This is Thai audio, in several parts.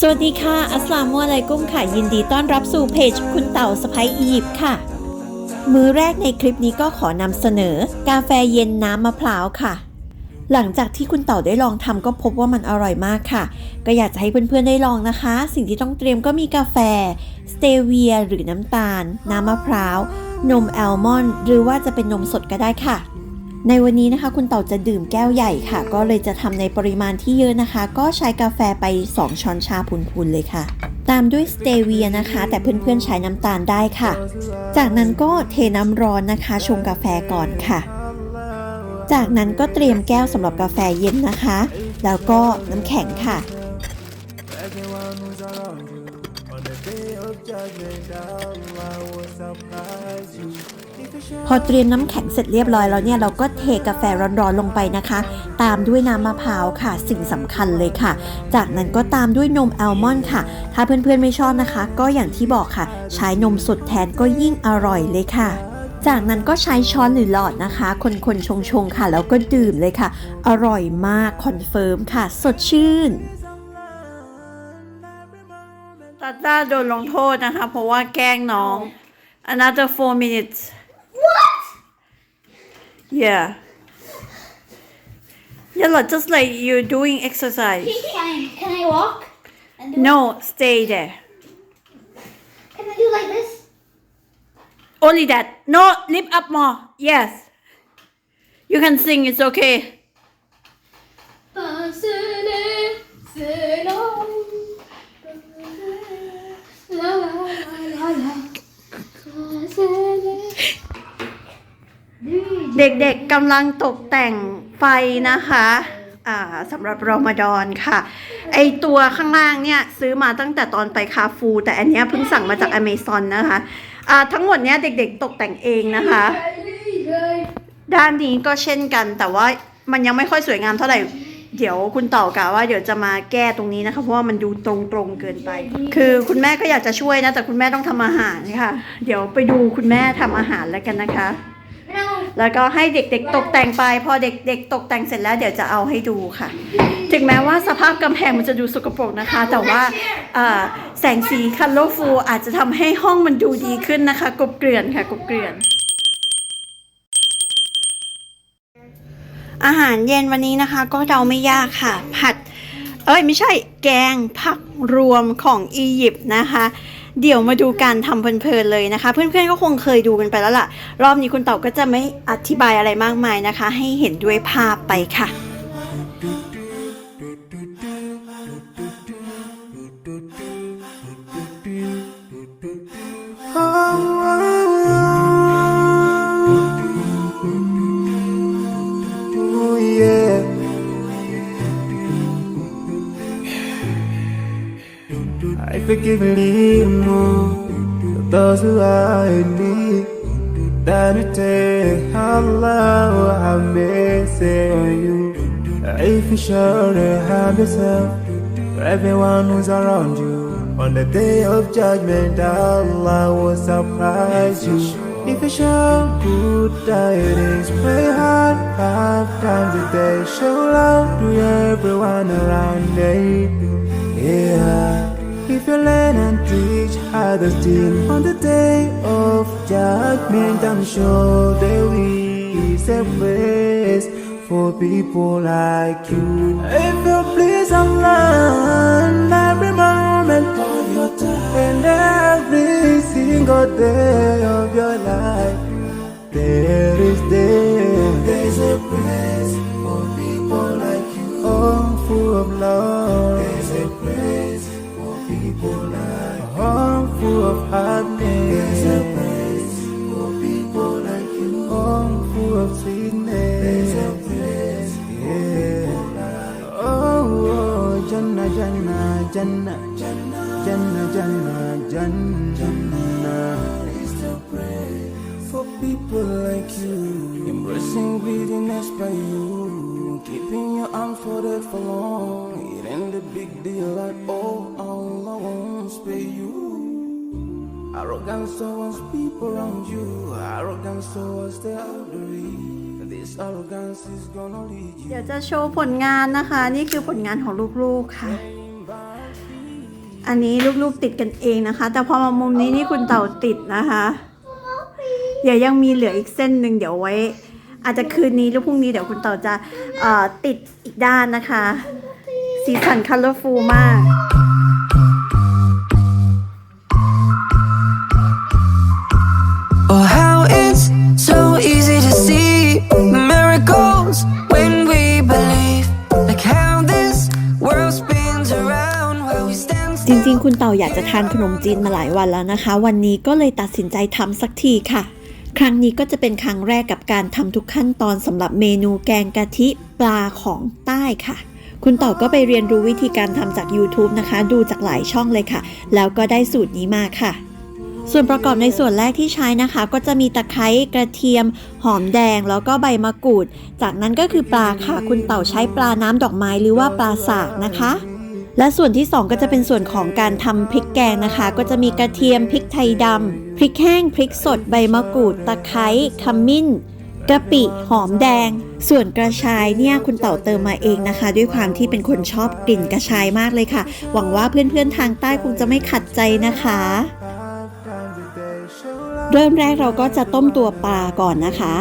สวัสดีค่ะ อัสลามุอะลัยกุมค่ะ ยินดีต้อนรับสู่เพจคุณเต่าสไปอียิปต์ค่ะ มื้อแรกในคลิปนี้ก็ขอนำเสนอ กาแฟเย็นน้ำมะพร้าวค่ะ หลังจากที่คุณเต่าได้ลองทำก็พบว่ามันอร่อยมากค่ะ ก็อยากจะให้เพื่อนๆได้ลองนะคะ สิ่งที่ต้องเตรียมก็มีกาแฟ สเตเวีย หรือน้ำตาล น้ำมะพร้าว นมแอลมอนด์หรือว่าจะเป็นนมสดก็ได้ค่ะ ในวันนี้นะคะคุณเต่าจะดื่มแก้วใหญ่ค่ะ ก็เลยจะทำในปริมาณที่เยอะนะคะ ก็ใช้กาแฟไป 2 ช้อนชาพูนๆเลยค่ะ ตามด้วยสเตเวียนะคะ แต่เพื่อนๆใช้น้ำตาลได้ค่ะ จากนั้นก็เทน้ำร้อนนะคะ ชงกาแฟก่อนค่ะ จากนั้นก็เตรียมแก้วสำหรับกาแฟเย็นนะคะ แล้วก็น้ำแข็งค่ะ พอเตรียมน้ำแข็งเสร็จเรียบร้อยแล้วเนี่ยเราก็เทกาแฟร้อนๆลงไปนะคะ ตามด้วยน้ำมะพร้าวค่ะ สิ่งสำคัญเลยค่ะ จากนั้นก็ตามด้วยนมแอลมอนด์ค่ะ ถ้าเพื่อนๆไม่ชอบนะคะ ก็อย่างที่บอกค่ะ ใช้นมสดแทนก็ยิ่งอร่อยเลยค่ะจากนั้นก็ใช้ช้อนหรือหลอดนะคะ คนๆ ชงๆ ค่ะ แล้วก็ดื่มเลยค่ะ อร่อยมาก คอนเฟิร์มค่ะ สดชื่นตาต้าโดนลงโทษนะคะ เพราะว่าแกล้งน้อง another four minutes yeah. Yeah like just like you're doing exercise. Can, can I walk? And do no stay there. Can I do like this? only that. No lift up more. Yes. You can sing it's okay. La la la la. เด็กๆกำลังตกแต่งไฟนะคะอ่าสำหรับรอมฎอนค่ะ ไอตัวข้างล่างเนี่ยซื้อมาตั้งแต่ตอนไปคาฟู แต่อันเนี้ยเพิ่งสั่งมาจากอเมซอนนะคะอ่าทั้งหมดเนี้ยเด็กๆตกแต่งเองนะคะ ด้านนี้ก็เช่นกันแต่ว่ามันยังไม่ค่อยสวยงามเท่าไหร่ เดี๋ยวคุณต่อกะว่าเดี๋ยวจะมาแก้ตรงนี้นะคะ เพราะว่ามันดูตรงๆเกินไป คือคุณแม่ก็อยากจะช่วยนะ แต่คุณแม่ต้องทำอาหารค่ะ เดี๋ยวไปดูคุณแม่ทำอาหารแล้วกันนะคะ No. แล้วก็ให้เด็กๆตกแต่งไป พอเด็กๆตกแต่งเสร็จแล้วเดี๋ยวจะเอาให้ดูค่ะ ถึงแม้ว่าสภาพกำแพงมันจะดูสกปรกนะคะ แต่ว่าเอ่อแสงสีคัลโลฟูอาจจะทำให้ห้องมันดูดีขึ้นนะคะ กบเกลื่อนค่ะกบเกลื่อน อาหารเย็นวันนี้นะคะ ก็เดาไม่ยากค่ะ ผัด เอ้ยไม่ใช่แกงผักรวมของอียิปต์นะคะ เดี๋ยวมาดูการทำเพลินๆเลยนะคะ เพื่อนๆก็คงเคยดูกันไปแล้วล่ะ รอบนี้คุณเต่าก็จะไม่อธิบายอะไรมากมายนะคะ ให้เห็นด้วยภาพไปค่ะ Take Allah mercy on you. If you surely have yourself, everyone who's around you. On the day of judgment, Allah will surprise you. If you show good tidings, pray hard five times a day. Show love to everyone around you. Yeah. If you learn and teach others still on the day of judgment, I'm sure there is a place for people like you. If you please Allah, every moment of your time and every single day of your life, there is there. There's a place for people like you. Oh, full of love. There's a place for people like you. Of happiness. There's a place for people like you. Oh, full of sweetness. There's a place yeah. Oh, oh, Jannah, Jannah, Jannah, Jannah, Jannah, Jannah, Jannah. Is the place for people like you. Embracing greediness by you. Keeping your arms folded for long. It ain't a big deal at all. Arrogance towards people around you. Arrogance towards the elderly. This arrogance is gonna lead you. เดี๋ยวจะโชว์ผลงานนะคะ นี่คือผลงานของลูกๆค่ะ อันนี้ลูกๆติดกันเองนะคะ แต่พอมามุมนี้นี่คุณเต่าติดนะคะ เดี๋ยวยังมีเหลืออีกเส้นหนึ่งเดี๋ยวไว้ อาจจะคืนนี้หรือพรุ่งนี้เดี๋ยวคุณเต่าจะเอ่อติดอีกด้านนะคะ สีสันคัลเลอร์ฟูลมาก คุณเต่าอยากจะทานขนมจีนมาหลายวันแล้วนะคะ วันนี้ก็เลยตัดสินใจทำสักทีค่ะ ครั้งนี้ก็จะเป็นครั้งแรกกับการทำทุกขั้นตอนสำหรับเมนูแกงกะทิปลาของใต้ค่ะ คุณเต่าก็ไปเรียนรู้วิธีการทำจาก YouTube นะคะ ดูจากหลายช่องเลยค่ะ แล้วก็ได้สูตรนี้มาค่ะส่วนประกอบในส่วนแรกที่ใช้นะคะ ก็จะมีตะไคร้กระเทียม หอมแดงแล้วก็ใบมะกรูด จากนั้นก็คือปลาค่ะ คุณเต่าใช้ปลาน้ำดอกไม้หรือว่าปลาสากนะคะ และส่วนที่ 2 ก็จะเป็นส่วนของการทำพริกแกงนะคะ ก็จะมีกระเทียมพริกไทยดำพริกแห้งพริกสดใบมะกรูด ตะไคร้ขมิ้นกะปิหอมแดง ส่วนกระชายเนี่ยคุณเต่าเติมมาเองนะคะ ด้วยความที่เป็นคนชอบกลิ่นกระชายมากเลยค่ะ หวังว่าเพื่อนๆทางใต้คงจะไม่ขัดใจนะคะ เริ่มแรกเราก็จะต้มตัวปลาก่อนนะคะ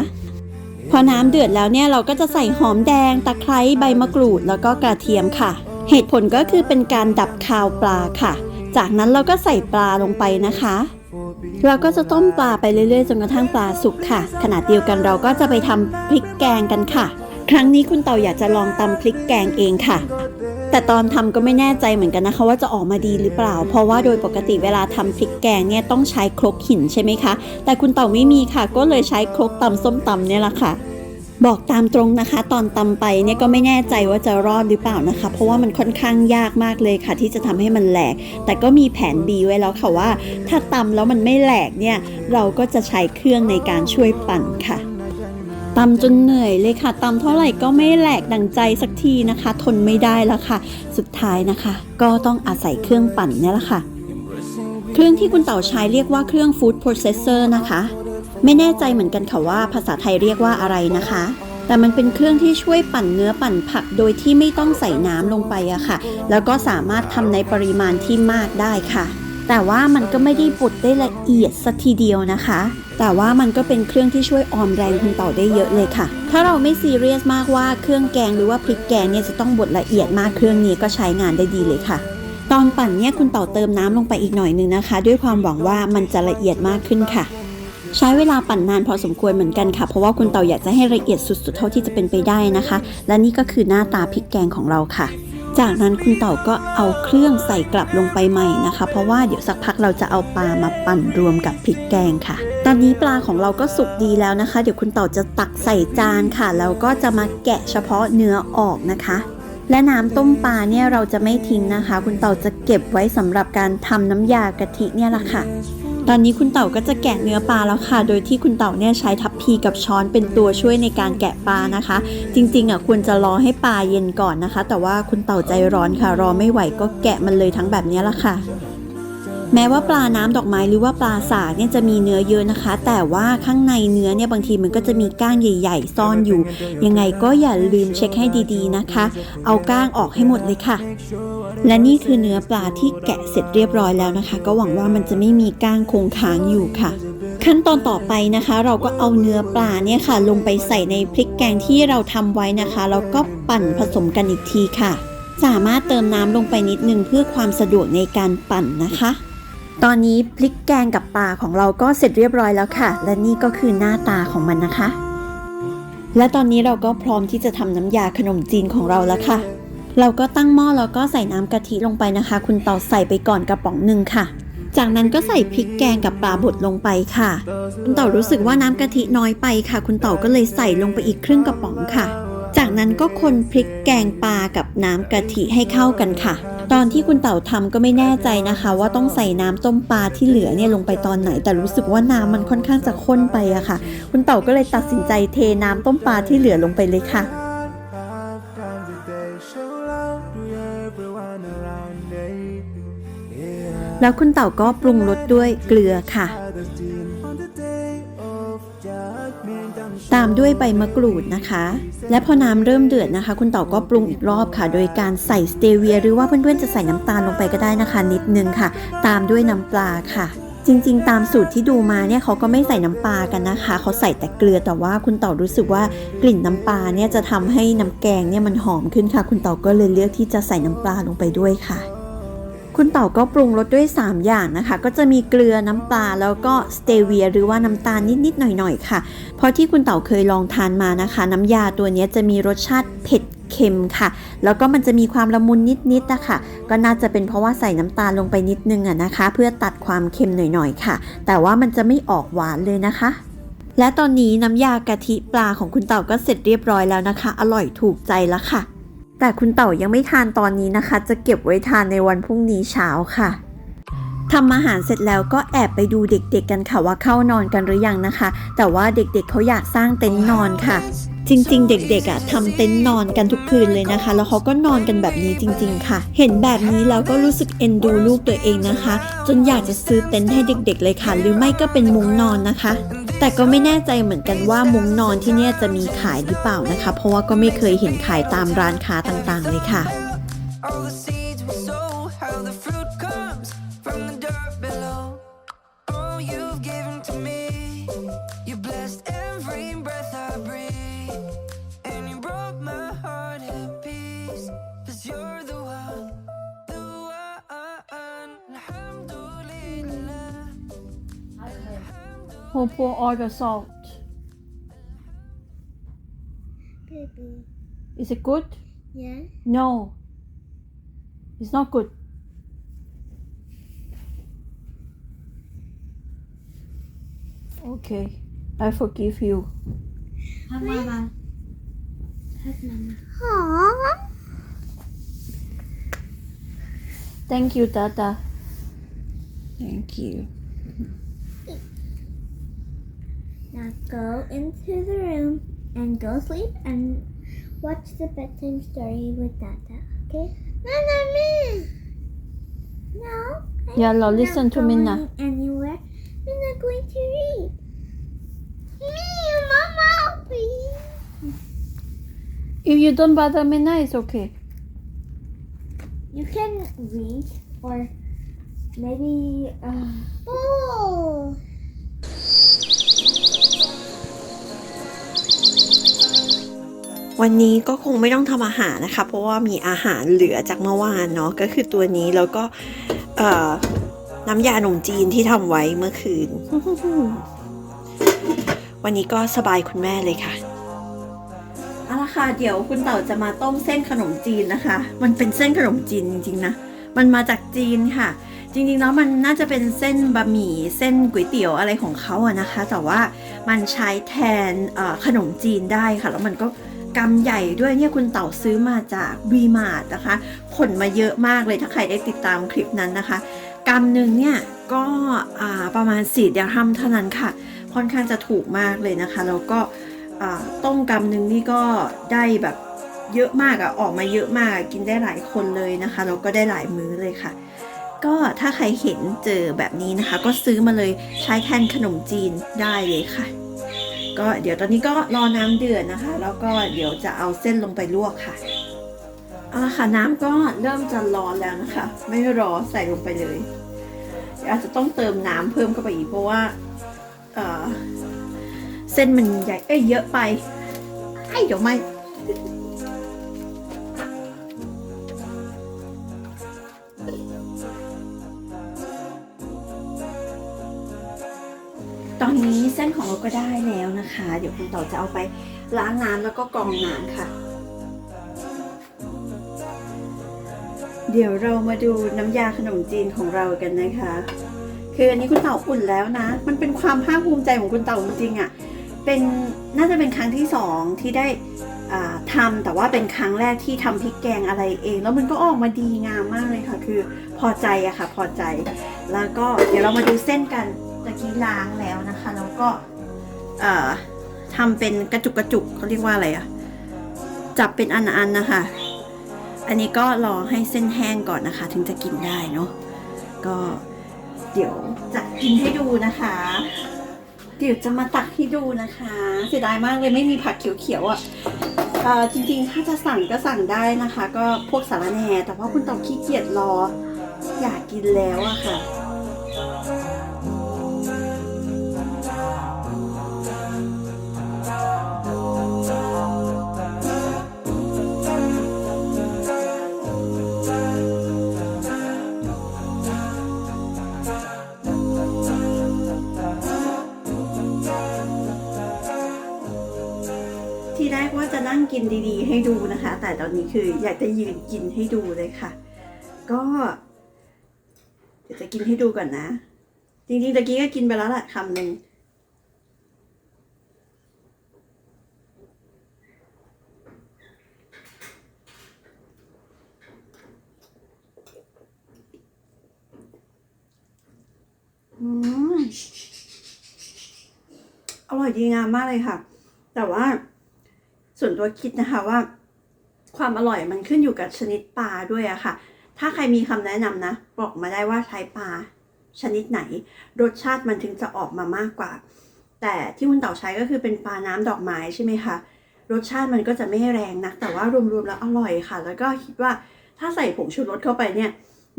พอน้ำเดือดแล้วเนี่ยเราก็จะใส่หอมแดง ตะไคร้ใบมะกรูด แล้วก็กระเทียมค่ะ เหตุผลก็คือเป็นการดับคาวปลาค่ะ จากนั้นเราก็ใส่ปลาลงไปนะคะ เราก็จะต้มปลาไปเรื่อยๆจนกระทั่งปลาสุกค่ะ ขณะเดียวกันเราก็จะไปทำพริกแกงกันค่ะ ครั้งนี้คุณเต่าอยากจะลองตำพริกแกงเองค่ะ แต่ตอนทำก็ไม่แน่ใจเหมือนกันนะคะ ว่าจะออกมาดีหรือเปล่า เพราะว่าโดยปกติเวลาทำพริกแกงเนี่ยต้องใช้ครกหินใช่ไหมคะ แต่คุณเต่าไม่มีค่ะ ก็เลยใช้ครกตำส้มตำเนี่ยแหละค่ะ บอกตามตรงนะคะ ตอนตำไปเนี่ยก็ไม่แน่ใจว่าจะรอดหรือเปล่านะคะ เพราะว่ามันค่อนข้างยากมากเลยค่ะ ที่จะทำให้มันแหลก แต่ก็มีแผน B ไว้แล้วค่ะว่า ถ้าตำแล้วมันไม่แหลกเนี่ยเราก็จะใช้เครื่องในการช่วยปั่นค่ะตำจนเหนื่อยเลยค่ะตำเท่าไหร่ก็ไม่แหลกดังใจสักทีนะคะ ทนไม่ได้แล้วค่ะ สุดท้ายนะคะ ก็ต้องอาศัยเครื่องปั่นเนี่ยแหละค่ะ เครื่องที่คุณเต่าใช้เรียกว่าเครื่อง food processor นะคะ ไม่แน่ใจเหมือนกันค่ะว่าภาษาไทยเรียกว่าอะไรนะคะ แต่มันเป็นเครื่องที่ช่วยปั่นเนื้อปั่นผักโดยที่ไม่ต้องใส่น้ำลงไปอะค่ะ แล้วก็สามารถทำในปริมาณที่มากได้ค่ะ แต่ว่ามันก็ไม่ได้บดได้ละเอียดสัทีเดียวนะคะ แต่ว่ามันก็เป็นเครื่องที่ช่วยออมแรงคุณเต่าได้เยอะเลยค่ะ ถ้าเราไม่ซีเรียสมากว่าเครื่องแกงหรือว่าพริกแกงเนี่ยจะต้องบดละเอียดมากเครื่องนี้ก็ใช้งานได้ดีเลยค่ะตอนปั่นเนี่ยคุณเต่าเติมน้ำลงไปอีกหน่อยนึงนะคะ ด้วยความหวังว่ามันจะละเอียดมากขึ้นค่ะ ใช้เวลาปั่นนานพอสมควรเหมือนกันค่ะ เพราะว่าคุณเต่าอยากจะให้ละเอียดสุดๆ เท่าที่จะเป็นไปได้นะคะ และนี่ก็คือหน้าตาพริกแกงของเราค่ะ จากนั้นคุณเต่าก็เอาเครื่องใส่กลับลงไปใหม่นะคะ เพราะว่าเดี๋ยวสักพักเราจะเอาปลามาปั่นรวมกับพริกแกงค่ะ ตอนนี้ปลาของเราก็สุกดีแล้วนะคะ เดี๋ยวคุณเต่าจะตักใส่จานค่ะ แล้วก็จะมาแกะเฉพาะเนื้อออกนะคะและน้ำต้มปลาเนี่ยเราจะไม่ทิ้งนะคะ คุณเต่าจะเก็บไว้สำหรับการทำน้ำยากะทิเนี่ยแหละค่ะ ตอนนี้คุณเต่าก็จะแกะเนื้อปลาแล้วค่ะ โดยที่คุณเต่าเนี่ยใช้ทัพพีกับช้อนเป็นตัวช่วยในการแกะปลานะคะ จริงๆอะควรจะรอให้ปลาเย็นก่อนนะคะ แต่ว่าคุณเต่าใจร้อนค่ะ รอไม่ไหวก็แกะมันเลยทั้งแบบนี้ละค่ะ แม้ว่าปลาน้ำดอกไม้หรือว่าปลาสากเนี่ยจะมีเนื้อเยอะนะคะ แต่ว่าข้างในเนื้อเนี่ยบางทีมันก็จะมีก้างใหญ่ๆ ซ่อนอยู่ ยังไงก็อย่าลืมเช็คให้ดีๆนะคะ เอาก้างออกให้หมดเลยค่ะ และนี่คือเนื้อปลาที่แกะเสร็จเรียบร้อยแล้วนะคะ ก็หวังว่ามันจะไม่มีก้างคงค้างอยู่ค่ะ ขั้นตอนต่อไปนะคะ เราก็เอาเนื้อปลาเนี่ยค่ะ ลงไปใส่ในพริกแกงที่เราทำไว้นะคะแล้วก็ปั่นผสมกันอีกทีค่ะ สามารถเติมน้ำลงไปนิดนึงเพื่อความสะดวกในการปั่นนะคะ ตอนนี้พริกแกงกับปลาของเราก็เสร็จเรียบร้อยแล้วค่ะ และนี่ก็คือหน้าตาของมันนะคะ และตอนนี้เราก็พร้อมที่จะทำน้ำยาขนมจีนของเราแล้วค่ะ เราก็ตั้งหม้อแล้วก็ใส่น้ำกะทิลงไปนะคะ คุณเตาใส่ไปก่อนกระป๋องหนึ่งค่ะ จากนั้นก็ใส่พริกแกงกับปลาบดลงไปค่ะ คุณเต่ารู้สึกว่าน้ำกะทิน้อยไปค่ะ คุณเต่าก็เลยใส่ลงไปอีกครึ่งกระป๋องค่ะ จากนั้นก็คนพริกแกงปลากับน้ำกะทิให้เข้ากันค่ะ ตอนที่คุณเต่าทำก็ไม่แน่ใจนะคะ ว่าต้องใส่น้ำต้มปลาที่เหลือเนี่ยลงไปตอนไหน แต่รู้สึกว่าน้ำมันค่อนข้างจะข้นไปอะค่ะ คุณเต่าก็เลยตัดสินใจเทน้ำต้มปลาที่เหลือลงไปเลยค่ะ แล้วคุณเต่าก็ปรุงรสด้วยเกลือค่ะ ตามด้วยใบมะกรูดนะคะ และพอน้ำเริ่มเดือดนะคะ คุณต่าก็ปรุงอีกรอบค่ะ โดยการใส่สเตเวีย หรือว่าเพื่อนๆจะใส่น้ำตาลลงไปก็ได้นะคะ นิดนึงค่ะ ตามด้วยน้ำปลาค่ะจริงๆ ตามสูตรที่ดูมาเนี่ยเขาก็ไม่ใส่น้ำปลากันนะคะ เขาใส่แต่เกลือแต่ว่าคุณเต่ารู้สึกว่ากลิ่นน้ำปลาเนี่ยจะทำให้น้ำแกงเนี่ยมันหอมขึ้นค่ะ คุณเต่าก็เลยเลือกที่จะใส่น้ำปลาลงไปด้วยค่ะ คุณเต่าก็ปรุงรสด้วย 3 อย่างนะคะ ก็จะมีเกลือน้ำปลาแล้วก็สเตเวียหรือว่าน้ำตาลนิดๆหน่อยๆค่ะ เพราะที่คุณเต่าเคยลองทานมานะคะ น้ำยาตัวนี้จะมีรสชาติเผ็ดเค็มค่ะ แล้วก็มันจะมีความละมุนนิดๆนะคะก็น่าจะเป็นเพราะว่าใส่น้ำตาลลงไปนิดนึงอะนะคะ เพื่อตัดความเค็มหน่อยๆค่ะ แต่ว่ามันจะไม่ออกหวานเลยนะคะและตอนนี้น้ำยากะทิปลาของคุณเต่าก็เสร็จเรียบร้อยแล้วนะคะ อร่อยถูกใจแล้วค่ะ แต่คุณเต่ายังไม่ทานตอนนี้นะคะ จะเก็บไว้ทานในวันพรุ่งนี้เช้าค่ะทำอาหารเสร็จแล้วก็แอบไปดูเด็กๆกันค่ะว่าเข้านอนกันหรือยังนะคะ แต่ว่าเด็กๆเขาอยากสร้างเต็นท์นอนค่ะ จริง ๆ เด็กๆอะทำเต็นท์นอนกันทุกคืนเลยนะคะ แล้วเขาก็นอนกันแบบนี้จริง ๆ ค่ะ เห็นแบบนี้แล้วก็รู้สึกเอ็นดูลูกตัวเองนะคะ จนอยากจะซื้อเต็นท์ให้เด็ก ๆ เลยค่ะ หรือไม่ก็เป็นมุ้งนอนนะคะ แต่ก็ไม่แน่ใจเหมือนกันว่ามุ้งนอนที่เนี่ยจะมีขายหรือเปล่านะคะ เพราะว่าก็ไม่เคยเห็นขายตามร้านค้าต่างๆเลยค่ะ Who pour all the salt Baby. Is it good Yeah. No It's not good Okay I forgive you Hug mama. Hug mama. Aww. Thank you Tata Thank you Now go into the room and go sleep and watch the bedtime story with Dada. Okay? No, me. No. I'm Yeah, not listen to me now. going Anywhere. I'm not going to read. Me, Mama, please. If you don't bother me now it's okay You can read or maybe. Uh, oh. วันนี้ก็คงไม่ต้องทำอาหารนะคะ เพราะว่ามีอาหารเหลือจากเมื่อวานเนาะก็คือตัวนี้แล้วก็น้ำยาหนมจีนที่ทำไว้เมื่อคืน วันนี้ก็สบายคุณแม่เลยค่ะเอาละค่ะเดี๋ยวคุณเต่าจะมาต้มเส้นขนมจีนนะคะ มันเป็นเส้นขนมจีนจริงๆนะ มันมาจากจีนค่ะ จริงๆแล้วมันน่าจะเป็นเส้นบะหมี่เส้นก๋วยเตี๋ยวอะไรของเขาอะนะคะ แต่ว่ามันใช้แทนขนมจีนได้ค่ะ แล้วมันก็กำใหญ่ด้วยเนี่ยคุณเต่าซื้อมาจากวีมาร์นะคะขนมาเยอะมากเลยถ้าใครได้ติดตามคลิปนั้นนะคะกำหนึ่งเนี่ยก็ประมาณ4เดียร์ฮัมเท่านั้นค่ะ ค่อนข้างจะถูกมากเลยนะคะ แล้วก็ต้มกำหนึ่งนี่ก็ได้แบบเยอะมากอะออกมาเยอะมากกินได้หลายคนเลยนะคะแล้วก็ได้หลายมื้อเลยค่ะ ก็ถ้าใครเห็นเจอแบบนี้นะคะ ก็ซื้อมาเลยใช้แทนขนมจีนได้เลยค่ะ ก็เดี๋ยวตอนนี้ก็รอน้ำเดือดนะคะ แล้วก็เดี๋ยวจะเอาเส้นลงไปลวกค่ะเอาละค่ะน้ำก็เริ่มจะร้อนแล้วนะคะ ไม่รอใส่ลงไปเลยอาจจะต้องเติมน้ำเพิ่มเข้าไปอีกเพราะว่าเเส้นมันใหญ่เอ้ยเยอะไปไอ้เดี๋ยวไม่ ตอนนี้เส้นของเราก็ได้แล้วนะคะ เดี๋ยวคุณต่อจะเอาไปล้างน้ำแล้วก็กรองน้ำค่ะ เดี๋ยวเรามาดูน้ำยาขนมจีนของเรากันนะคะ คืออันนี้คุณเต่าอุ่นแล้วนะ มันเป็นความภาคภูมิใจของคุณเต่าจริงๆอะ่ะ เป็นน่าจะเป็นครั้งที่สองที่ได้อ่าทำแต่ว่าเป็นครั้งแรกที่ทำพริกแกงอะไรเอง แล้วมันก็ออกมาดีงามมากเลยค่ะ คือพอใจอะค่ะ พอใจ แล้วก็เดี๋ยวเรามาดูเส้นกัน ตะกี้ล้างแล้วนะคะ แล้วก็เอ่อทำเป็นกระจุกกระจุกเขาเรียกว่าอะไรอะจับเป็นอันๆนะคะ อันนี้ก็รอให้เส้นแห้งก่อนนะคะ ถึงจะกินได้เนาะก็เดี๋ยวจะกินให้ดูนะคะ เดี๋ยวจะมาตักให้ดูนะคะ เสียดายมากเลยไม่มีผักเขียวๆอะเอ่อจริงๆ ถ้าจะสั่งก็สั่งได้นะคะ ก็พวกสาระแหน่แต่ว่าคุณต้องขี้เกียจรออยากกินแล้วอะค่ะ แรกว่าจะนั่งกินดีๆ ให้ดูนะคะ แต่ตอนนี้คืออยากจะยืนกินให้ดูเลยค่ะ ก็เดี๋ยวจะกินให้ดูก่อนนะ จริงๆตะกี้ก็กินไปแล้วแหละคำหนึ่งอืมอร่อยดีงามมากเลยค่ะ แต่ว่า ส่วนตัวคิดนะคะว่า ความอร่อยมันขึ้นอยู่กับชนิดปลาด้วยอะค่ะ ถ้าใครมีคำแนะนำนะบอกมาได้ว่าใช้ปลาชนิดไหน รสชาติมันถึงจะออกมามากกว่า แต่ที่คุณเต่าใช้ก็คือเป็นปลาน้ำดอกไม้ใช่ไหมคะรสชาติมันก็จะไม่แรงนะแต่ว่ารวมๆแล้วอร่อยค่ะ แล้วก็คิดว่าถ้าใส่ผงชูรสเข้าไปเนี่ย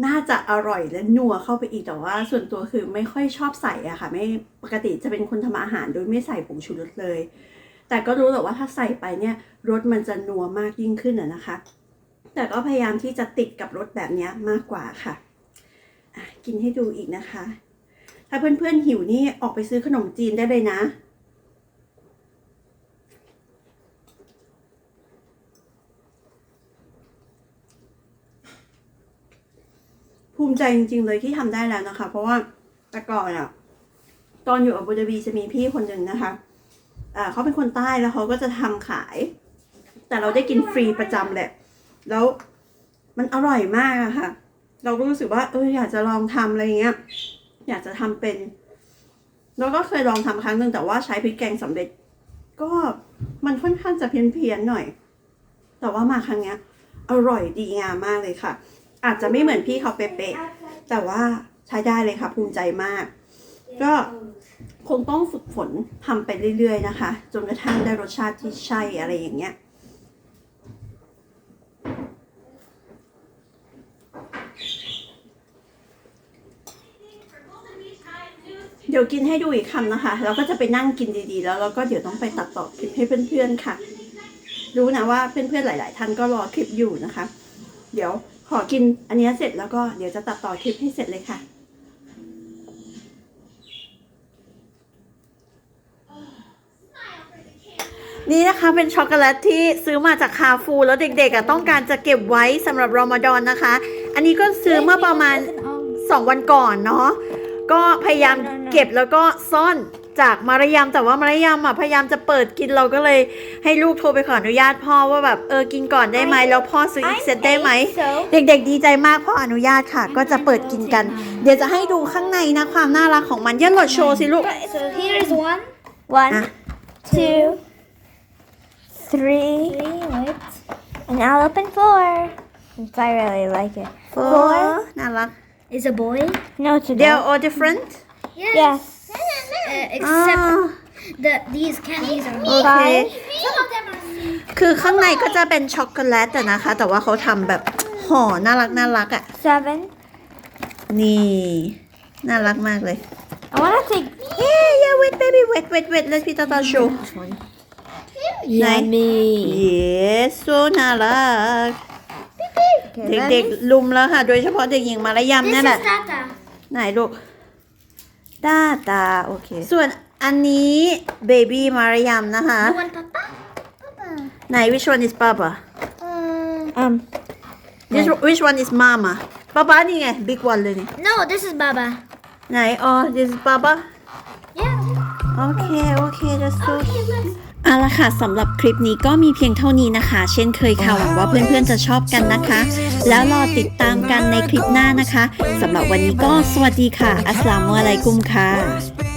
น่าจะอร่อยและนัวเข้าไปอีกแต่ว่า ส่วนตัวคือไม่ค่อยชอบใส่อะค่ะ ไม่ปกติจะเป็นคนทำอาหารโดยไม่ใส่ผงชูรสเลย แต่ก็รู้แหละว่าถ้าใส่ไปเนี่ยรสมันจะนัวมากยิ่งขึ้นอะนะคะ แต่ก็พยายามที่จะติดกับรสแบบนี้มากกว่าค่ะะกินให้ดูอีกนะคะ ถ้าเพื่อนๆหิวนี่ออกไปซื้อขนมจีนได้เลยนะภูมิใจจริงๆเลยที่ทำได้แล้วนะคะ เพราะว่าแต่ก่อนอะตอนอยู่อาบูดาบีจะมีพี่คนหนึ่งนะคะ เขาเป็นคนใต้แล้วเขาก็จะทำขาย แต่เราได้กินฟรีประจำแหละ แล้วมันอร่อยมากอะค่ะ เราก็รู้สึกว่าเอออยากจะลองทำอะไรเงี้ย อยากจะทำเป็นแล้วก็เคยลองทำครั้งหนึ่งแต่ว่าใช้พริกแกงสำเร็จ ก็มันค่อนข้างจะเพี้ยนๆหน่อย แต่ว่ามาครั้งเนี้ย อร่อยดีงามมากเลยค่ะ อาจจะไม่เหมือนพี่เขาเป๊ะๆแต่ว่าใช้ได้เลยค่ะ ภูมิใจมาก ก็ คงต้องฝึกฝนทำไปเรื่อยๆนะคะ จนกระทั่งได้รสชาติที่ใช่อะไรอย่างเงี้ยเดี๋ยวกินให้ดูอีกคำนะคะแล้วก็จะไปนั่งกินดีๆ แล้วเราก็เดี๋ยวต้องไปตัดต่อคลิปให้เพื่อนๆค่ะ รู้นะว่าเพื่อนๆหลาย ๆ ท่านก็รอคลิปอยู่นะคะ เดี๋ยวขอกินอันนี้เสร็จแล้วก็เดี๋ยวจะตัดต่อคลิปให้เสร็จเลยค่ะ นี่นะคะเป็นช็อกโกแลตที่ซื้อมาจากคาฟู แล้วเด็กๆอะต้องการจะเก็บไว้สำหรับรอมฎอนนะคะ อันนี้ก็ซื้อเมื่อประมาณ 2 วันก่อนเนาะก็พยายามเก็บแล้วก็ซ่อนจากมารยามแต่ว่ามารยามอะพยายามจะเปิดกินเราก็เลยให้ลูกโทรไปขออนุญาตพ่อว่าแบบเออกินก่อนได้ไหมแล้วพ่อซื้ออีกเซตได้ไหม so เด็กๆ ดีใจมากพ่ออนุญาตค่ะ ก็จะเปิดกินกัน เดี๋ยวจะให้ดูข้างในนะความน่ารักของมันยันหลดโชว์สิลูก So here's one, one, Ah. two, three, wait, and I'll open four. If I really like it. โอ้น่ารัก Is a boy? No, it's a They're all different Yes. Uh, อ่า except the these candies are โอเค five. Some of them are คือข้างในก็จะเป็นช็อกโกแลตอะนะคะ แต่ว่าเขาทำแบบห่อน่ารักน่ารักอะ seven. นี่ น่ารักมากเลย I want to take Yeah yeah wait baby wait wait wait let พี่ตาตา show yummy. Yes so น่ารัก เด็กๆลุมแล้วค่ะ โดยเฉพาะเด็กหญิงมารยาม This นั่ is นแหละ Tata. ไหนลูกตาตาโอเค ส่วนอันนี้เบบี้มารยามนะคะ You want Papa? Papa. ไหน which one is Papa Uh, um. This which one is Mama ป๊าป๊านี่ไง big one เลยนี่ No, this is Baba. ไหนอ๋อ this is Papa Yeah. โอเคโอเค that's so Okay, let's. เอาละค่ะสำหรับคลิปนี้ก็มีเพียงเท่านี้นะคะ เช่นเคยค่ะหวังว่าเพื่อนๆจะชอบกันนะคะ แล้วรอติดตามกันในคลิปหน้านะคะสำหรับวันนี้ก็สวัสดีค่ะ อัสสลามุอะลัยกุมค่ะ